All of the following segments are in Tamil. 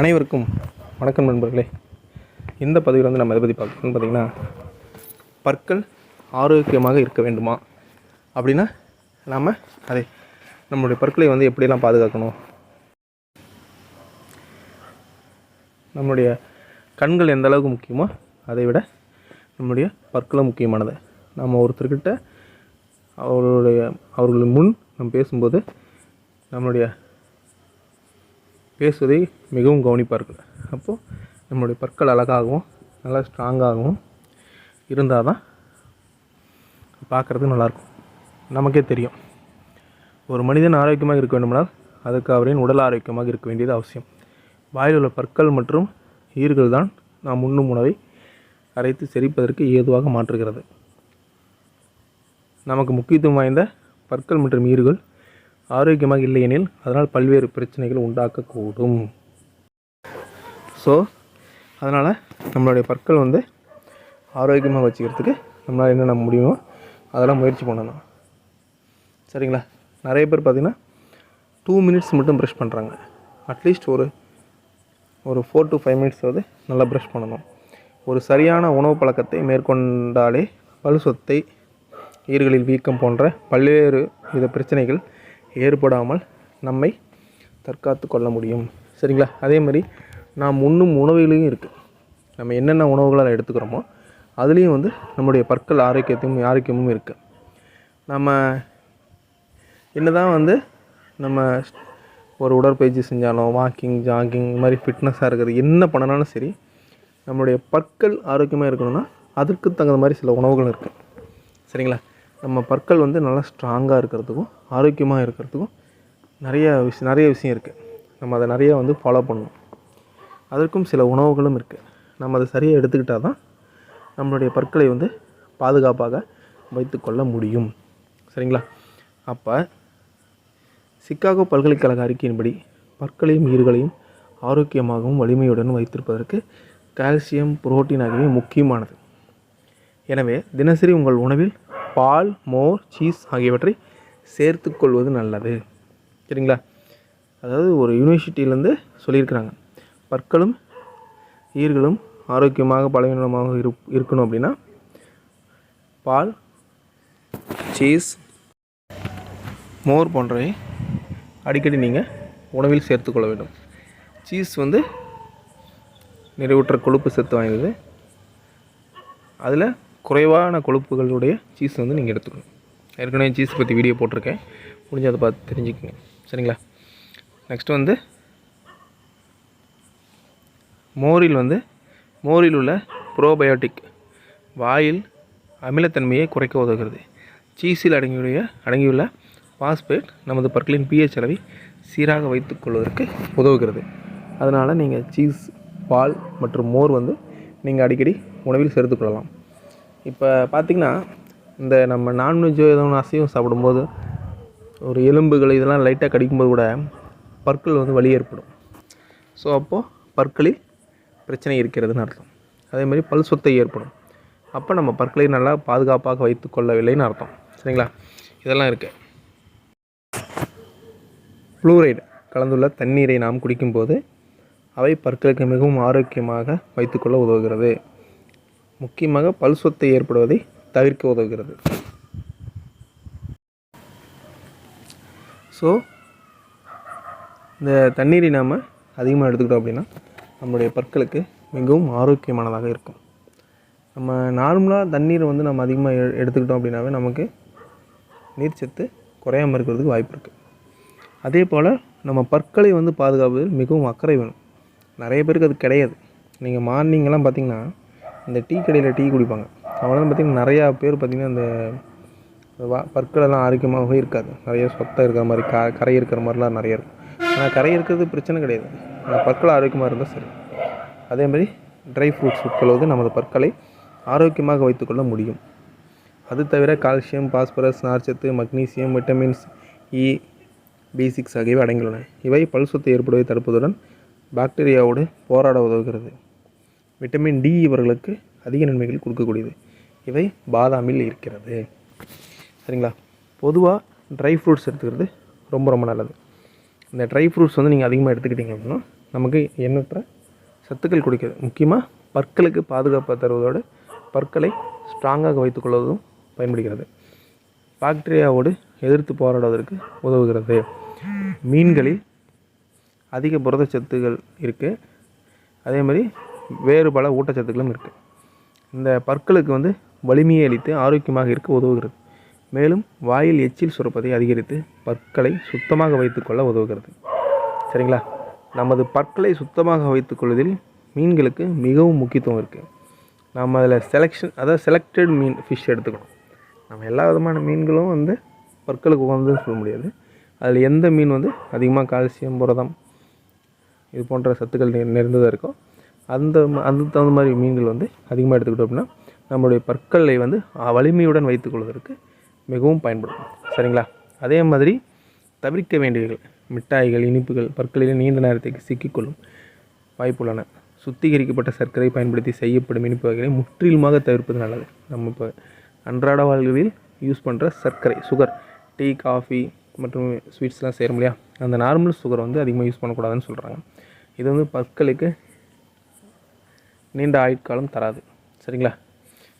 அனைவருக்கும் வணக்கம் நண்பர்களே. இந்த பதிவில் வந்து நம்ம எதை பற்றி பார்க்கணும்னு பார்த்திங்கன்னா பற்கள் ஆரோக்கியமாக இருக்க வேண்டுமா? அப்படின்னா நாம் அதை நம்மளுடைய பற்களை வந்து எப்படியெல்லாம் பாதுகாக்கணும்? நம்மளுடைய கண்கள் எந்த அளவுக்கு முக்கியமோ அதை விட நம்முடைய பற்களும் முக்கியமானது. நம்ம ஒருத்தர்கிட்ட அவருடைய அவர்கள் முன் நம்ம பேசும்போது நம்மளுடைய பேசுவதை மிகவும் கவனிப்பார்கள். அப்போது நம்மளுடைய பற்கள் அழகாகவும் நல்லா ஸ்ட்ராங்காகவும் இருந்தால் தான் பார்க்குறதுக்கு நல்லாயிருக்கும். நமக்கே தெரியும். ஒரு மனிதன் ஆரோக்கியமாக இருக்க வேண்டுமானால் அதுக்கு அவரின் உடல் ஆரோக்கியமாக இருக்க வேண்டியது அவசியம். வாயில் உள்ள பற்கள் மற்றும் ஈர்கள் தான் நாம் உண்ணும் உணவை அரைத்து செரிப்பதற்கு ஏதுவாக மாற்றுகிறது. நமக்கு முக்கியத்துவம் வாய்ந்த பற்கள் மற்றும் ஈர்கள் ஆரோக்கியமாக இல்லையெனில் அதனால் பல்வேறு பிரச்சனைகள் உண்டாக்கக்கூடும். ஸோ அதனால் நம்மளுடைய பற்கள் வந்து ஆரோக்கியமாக வச்சுக்கிறதுக்கு நம்மளால் என்னென்ன முடியுமோ அதெல்லாம் முயற்சி பண்ணணும். சரிங்களா? நிறைய பேர் பார்த்திங்கன்னா டூ மினிட்ஸ் மட்டும் ப்ரஷ் பண்ணுறாங்க அட்லீஸ்ட் ஒரு ஒரு ஃபோர் டு ஃபைவ் மினிட்ஸ் வந்து நல்லா ப்ரஷ் பண்ணணும். ஒரு சரியான உணவு பழக்கத்தை மேற்கொண்டாலே பல் சொத்தை ஈர்களில் வீக்கம் போன்ற பல்வேறு வித பிரச்சனைகள் ஏற்படாமல் நம்மை தற்காத்து கொள்ள முடியும். சரிங்களா? அதே மாதிரி நாம் உண்ணும் உணவுகளையும் இருக்குது நம்ம என்னென்ன உணவுகளை எடுத்துக்கிறோமோ அதுலேயும் வந்து நம்முடைய பற்கள் ஆரோக்கியத்தையும் ஆரோக்கியமும் இருக்குது நம்ம என்ன தான் வந்து நம்ம ஒரு உடற்பயிற்சி செஞ்சாலும் வாக்கிங் ஜாகிங் இந்த மாதிரி ஃபிட்னஸாக இருக்கிறது என்ன பண்ணனாலும் சரி நம்மளுடைய பற்கள் ஆரோக்கியமாக இருக்கணும்னா அதற்கு தகுந்த மாதிரி சில உணவுகள் இருக்குது சரிங்களா? நம்ம பற்கள் வந்து நல்லா ஸ்ட்ராங்காக இருக்கிறதுக்கும் ஆரோக்கியமாக இருக்கிறதுக்கும் நிறைய விஷயம் நிறைய விஷயம் இருக்குது நம்ம அதை நிறையா வந்து ஃபாலோ பண்ணணும். அதற்கும் சில உணவுகளும் இருக்குது நம்ம அதை சரியாக எடுத்துக்கிட்டால் தான் நம்மளுடைய பற்களை வந்து பாதுகாப்பாக வைத்துக்கொள்ள முடியும். சரிங்களா? அப்போ சிக்காகோ பல்கலைக்கழக அறிக்கையின்படி பற்களையும் ஈர்களையும் ஆரோக்கியமாகவும் வலிமையுடன் வைத்திருப்பதற்கு கால்சியம் புரோட்டீன் ஆகியவை முக்கியமானது. எனவே தினசரி உங்கள் உணவில் பால் மோர் சீஸ் ஆகியவற்றை சேர்த்துக்கொள்வது நல்லது. சரிங்களா? அதாவது ஒரு யூனிவர்சிட்டியிலேருந்து சொல்லியிருக்கிறாங்க. பற்களும் ஈர்களும் ஆரோக்கியமாக பலவீனமாக இரு இருக்கணும் அப்படின்னா பால் சீஸ் மோர் போன்றவை அடிக்கடி நீங்கள் உணவில் சேர்த்துக்கொள்ள வேண்டும். சீஸ் வந்து நிறைவுற்ற கொழுப்பு சத்து வாய்ந்தது. அதில் குறைவான கொழுப்புகளுடைய சீஸ் வந்து நீங்கள் எடுத்துக்கணும். ஏற்கனவே சீஸ் பற்றி வீடியோ போட்டிருக்கேன். முடிஞ்ச அதை பார்த்து தெரிஞ்சுக்கோங்க. சரிங்களா? நெக்ஸ்ட் வந்து மோரில் வந்து மோரில் உள்ள ப்ரோபயோட்டிக் வாயில் அமிலத்தன்மையை குறைக்க உதவுகிறது. சீஸில் அடங்கியுடைய அடங்கியுள்ள பாஸ்பேட் நமது பற்களின் பிஹெச் அளவை சீராக வைத்துக்கொள்வதற்கு உதவுகிறது. அதனால் நீங்கள் சீஸ் பால் மற்றும் மோர் வந்து நீங்கள் அடிக்கடி உணவில் சேர்த்துக்கொள்ளலாம் இப்போ பார்த்திங்கன்னா இந்த நம்ம நான்வெஜ்ஜோ ஏதோ ஒன்று அசைவம் சாப்பிடும்போது ஒரு எலும்புகள் இதெல்லாம் லைட்டாக கடிக்கும்போது கூட பற்கள் வந்து வலி ஏற்படும். ஸோ அப்போது பற்களில் பிரச்சனை இருக்கிறதுன்னு அர்த்தம். அதே மாதிரி பல் சொத்தை ஏற்படும். அப்போ நம்ம பற்களை நல்லா பாதுகாப்பாக வைத்து கொள்ளவில்லைன்னு அர்த்தம். சரிங்களா? இதெல்லாம் இருக்குது ஃப்ளூரைடு கலந்துள்ள தண்ணீரை நாம் குடிக்கும்போது அவை பற்களுக்கு மிகவும் ஆரோக்கியமாக வைத்துக்கொள்ள உதவுகிறது. முக்கியமாக பல் சொத்தை ஏற்படுவதை தவிர்க்க உதவுகிறது. ஸோ இந்த தண்ணீரை நாம் அதிகமாக எடுத்துக்கிட்டோம் அப்படின்னா நம்மளுடைய பற்களுக்கு மிகவும் ஆரோக்கியமானதாக இருக்கும். நம்ம நார்மலாக தண்ணீரை வந்து நம்ம அதிகமாக எ எடுத்துக்கிட்டோம் அப்படின்னாவே நமக்கு நீர்ச்சத்து குறையாமல் இருக்கிறதுக்கு வாய்ப்பு இருக்குது அதே போல் நம்ம பற்களை வந்து பாதுகாப்பதில் மிகவும் அக்கறை வேணும். நிறைய பேருக்கு அது கிடையாது. நீங்கள் மார்னிங்கெல்லாம் பார்த்திங்கன்னா இந்த டீ கடையில் டீ குடிப்பாங்க. அவங்களாம் பார்த்திங்கன்னா நிறையா பேர் பார்த்திங்கன்னா அந்த வா பற்களெல்லாம் ஆரோக்கியமாகவே இருக்காது. நிறைய சொத்தை இருக்கிற மாதிரி க கரை இருக்கிற மாதிரிலாம் நிறைய இருக்கும். ஆனால் கரை இருக்கிறது பிரச்சனை கிடையாது. ஆனால் பற்கள் ஆரோக்கியமாக இருந்தால் சரி. அதே மாதிரி ட்ரை ஃப்ரூட்ஸ் உட்கொள்வது நமது பற்களை ஆரோக்கியமாக வைத்துக்கொள்ள முடியும். அது தவிர கால்சியம் பாஸ்பரஸ் நார்ச்சத்து magnesium vitamins E B six ஆகியவை அடங்கியுள்ளன. இவை பல்சத்தை ஏற்படுவதை தடுப்பதுடன் பாக்டீரியாவோடு போராட உதவுகிறது. விட்டமின் டி இவர்களுக்கு அதிக நன்மைகள் கொடுக்கக்கூடியது. இவை பாதாமில் இருக்கிறது. சரிங்களா? பொதுவாக ட்ரை ஃப்ரூட்ஸ் எடுத்துக்கிறது ரொம்ப ரொம்ப நல்லது. இந்த ட்ரை ஃப்ரூட்ஸ் வந்து நீங்கள் அதிகமாக எடுத்துக்கிட்டீங்க அப்படின்னா நமக்கு எண்ணற்ற சத்துக்கள் கொடுக்குது முக்கியமாக பற்களுக்கு பாதுகாப்பு தருவதோடு பற்களை ஸ்ட்ராங்காக வைத்துக்கொள்வதும் பயன்படுகிறது. பாக்டீரியாவோடு எதிர்த்து போராடுவதற்கு உதவுகிறது. மீன்களில் அதிக புரதச்சத்துகள் இருக்குது அதே மாதிரி வேறு பல ஊட்டச்சத்துக்களும் இருக்குது இந்த பற்களுக்கு வந்து வலிமையை அளித்து ஆரோக்கியமாக இருக்க உதவுகிறது. மேலும் வாயில் எச்சில் சுரப்பதை அதிகரித்து பற்களை சுத்தமாக வைத்துக்கொள்ள உதவுகிறது. சரிங்களா? நமது பற்களை சுத்தமாக வைத்துக்கொள்வதில் மீன்களுக்கு மிகவும் முக்கியத்துவம் இருக்குது நம்ம அதில் செலெக்ஷன் அதாவது செலக்டட் மீன் ஃபிஷ் எடுத்துக்கணும். நம்ம எல்லா விதமான மீன்களும் வந்து பற்களுக்கு உகந்ததுன்னு சொல்ல முடியாது. அதில் எந்த மீன் வந்து அதிகமாக கால்சியம் புரதம் இது போன்ற சத்துக்கள் நிறைந்ததாக இருக்கோ அந்த அதுக்கு தகுந்த மாதிரி மீன்கள் வந்து அதிகமாக எடுத்துக்கிட்டோம் அப்படின்னா நம்மளுடைய பற்களை வந்து வலிமையுடன் வைத்துக்கொள்வதற்கு மிகவும் பயன்படும். சரிங்களா? அதே மாதிரி தவிர்க்க வேண்டியவைகள் மிட்டாய்கள் இனிப்புகள் பற்களில் நீண்ட நேரத்துக்கு சிக்கிக்கொள்ளும் வாய்ப்புள்ளன சுத்திகரிக்கப்பட்ட சர்க்கரை பயன்படுத்தி செய்யப்படும் இனிப்பு வகைகளை முற்றிலுமாக தவிர்ப்பது நல்லது. நம்ம இப்போ அன்றாட வாழ்வில் யூஸ் பண்ணுற சர்க்கரை சுகர் டீ காஃபி மற்றும் ஸ்வீட்ஸ்லாம் செய்கிறோம் இல்லையா? அந்த நார்மல் சுகர் வந்து அதிகமாக யூஸ் பண்ணக்கூடாதுன்னு சொல்கிறாங்க இது வந்து பற்களுக்கு நீண்ட ஆயுட்காலம் தராது. சரிங்களா?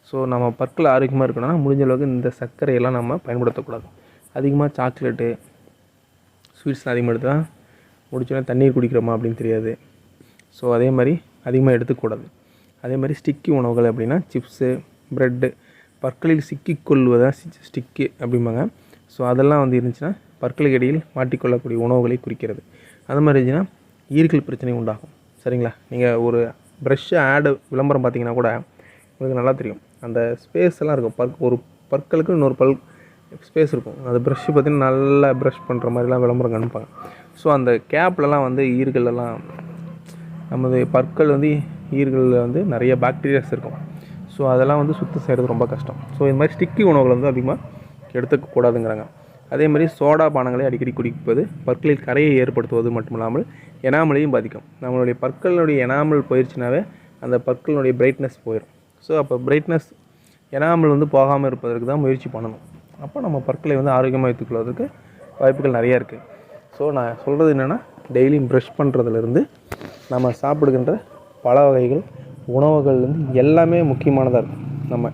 ஸோ நம்ம பற்கள் ஆரோக்கியமாக இருக்கணும்னா முடிஞ்ச அளவுக்கு இந்த சர்க்கரையெல்லாம் நம்ம பயன்படுத்தக்கூடாது. அதிகமாக சாக்லேட்டு ஸ்வீட்ஸ் அதிகமாக எடுத்தால் முடிச்சோடனே தண்ணீர் குடிக்கிறோமா அப்படின்னு தெரியாது. ஸோ அதே மாதிரி அதிகமாக எடுத்துக்கூடாது. அதே மாதிரி ஸ்டிக்கி உணவுகள் அப்படின்னா சிப்ஸு ப்ரெட்டு பற்களில் சிக்கிக்கொள்வதாக ஸ்டிக்கு அப்படிம்பாங்க. ஸோ அதெல்லாம் வந்து இருந்துச்சுன்னா பற்களுக்கு இடையில் மாட்டிக்கொள்ளக்கூடிய உணவுகளை குறிக்கிறது. அது மாதிரி இருந்துச்சுன்னா ஈர்கள் பிரச்சனை உண்டாகும். சரிங்களா? நீங்கள் ஒரு ப்ரஷ்ஷு ஆடு விளம்பரம் பார்த்தீங்கன்னா கூட உங்களுக்கு நல்லா தெரியும். அந்த ஸ்பேஸ் எல்லாம் இருக்கும். பற் ஒரு பற்களுக்கு இன்னொரு பல் ஸ்பேஸ் இருக்கும். அந்த ப்ரெஷ்ஷு பார்த்தீங்கன்னா நல்லா ப்ரஷ் பண்ணுற மாதிரிலாம் விளம்பரம் காமிப்பாங்க. ஸோ அந்த கேப்லலாம் வந்து ஈர்களெல்லாம் நமது பற்கள் வந்து ஈர்களில் வந்து நிறைய பாக்டீரியாஸ் இருக்கும். ஸோ அதெல்லாம் வந்து சுத்தம் செய்கிறது ரொம்ப கஷ்டம். ஸோ இந்த மாதிரி ஸ்டிக்கி உணவுகள் வந்து அதிகமாக எடுத்துக்க கூடாதுங்கிறாங்க அதே மாதிரி சோடா பானங்களை அடிக்கடி குடிப்பது பற்களில் கரையை ஏற்படுத்துவது மட்டுமில்லாமல் எனாமலையும் பாதிக்கும். நம்மளுடைய பற்களினுடைய எனாமல் போயிடுச்சுனாவே அந்த பற்களினுடைய பிரைட்னஸ் போயிடும் ஸோ அப்போ பிரைட்னஸ் எனாமல் வந்து போகாமல் இருப்பதற்கு தான் முயற்சி பண்ணணும். அப்போ நம்ம பற்களை வந்து ஆரோக்கியமாக வைத்துக்கொள்வதற்கு வாய்ப்புகள் நிறையா இருக்குது ஸோ நான் சொல்கிறது என்னென்னா டெய்லியும் ப்ரஷ் பண்ணுறதுலேருந்து நம்ம சாப்பிடுகின்ற பல வகைகள் உணவுகள்லேருந்து எல்லாமே முக்கியமானதாக இருக்கும். நம்ம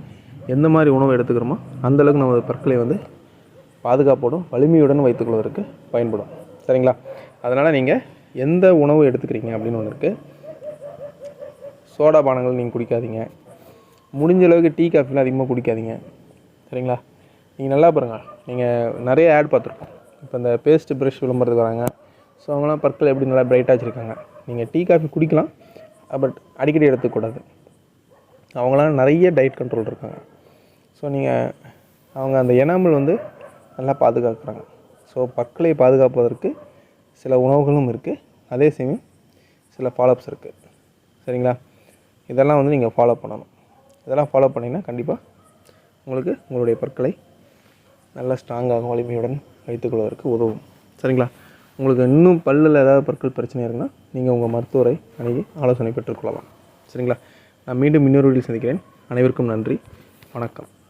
எந்த மாதிரி உணவு எடுத்துக்கிறோமோ அந்தளவுக்கு நம்ம பற்களை வந்து பாதுகாப்போடும் வலிமையுடன் வைத்துக்கொள்வதற்கு பயன்படும். சரிங்களா? அதனால் நீங்கள் எந்த உணவு எடுத்துக்கிறீங்க அப்படின்னு ஒன்று இருக்குது சோடா பானங்கள் நீங்கள் குடிக்காதீங்க. முடிஞ்ச அளவுக்கு டீ காஃபிலாம் அதிகமாக குடிக்காதீங்க. சரிங்களா? நீங்கள் நல்லா பாருங்கள் நீங்கள் நிறைய ஆட் பார்த்துருக்கோம் இப்போ இந்த பேஸ்ட் ப்ரஷ் விளம்பரத்துக்கு வராங்க. ஸோ அவங்களாம் பற்கள் எப்படி நல்லா பிரைட்டாக வச்சுருக்காங்க. நீங்கள் டீ காஃபி குடிக்கலாம். பட் அடிக்கடி எடுத்துக்கூடாது அவங்களாம் நிறைய டயட் கண்ட்ரோல் இருக்காங்க. ஸோ நீங்கள் அவங்க அந்த எனாமல் வந்து நல்லா பாதுகாக்கிறாங்க. ஸோ பற்களை பாதுகாப்பதற்கு சில உணவுகளும் இருக்குது அதே சமயம் சில ஃபாலோஅப்ஸ் இருக்குது சரிங்களா? இதெல்லாம் வந்து நீங்கள் ஃபாலோ பண்ணணும். இதெல்லாம் ஃபாலோ பண்ணிங்கன்னா கண்டிப்பாக உங்களுக்கு உங்களுடைய பற்களை நல்ல ஸ்ட்ராங்காக வலிமையுடன் வைத்துக்கொள்வதற்கு உதவும். சரிங்களா? உங்களுக்கு இன்னும் பல்லில் ஏதாவது பற்கள் பிரச்சனை இருக்குன்னா நீங்கள் உங்கள் மருத்துவரை அணுகி ஆலோசனை பெற்றுக்கொள்ளலாம் சரிங்களா? நான் மீண்டும் இன்னொரு வீடியோ சந்திக்கிறேன். அனைவருக்கும் நன்றி. வணக்கம்.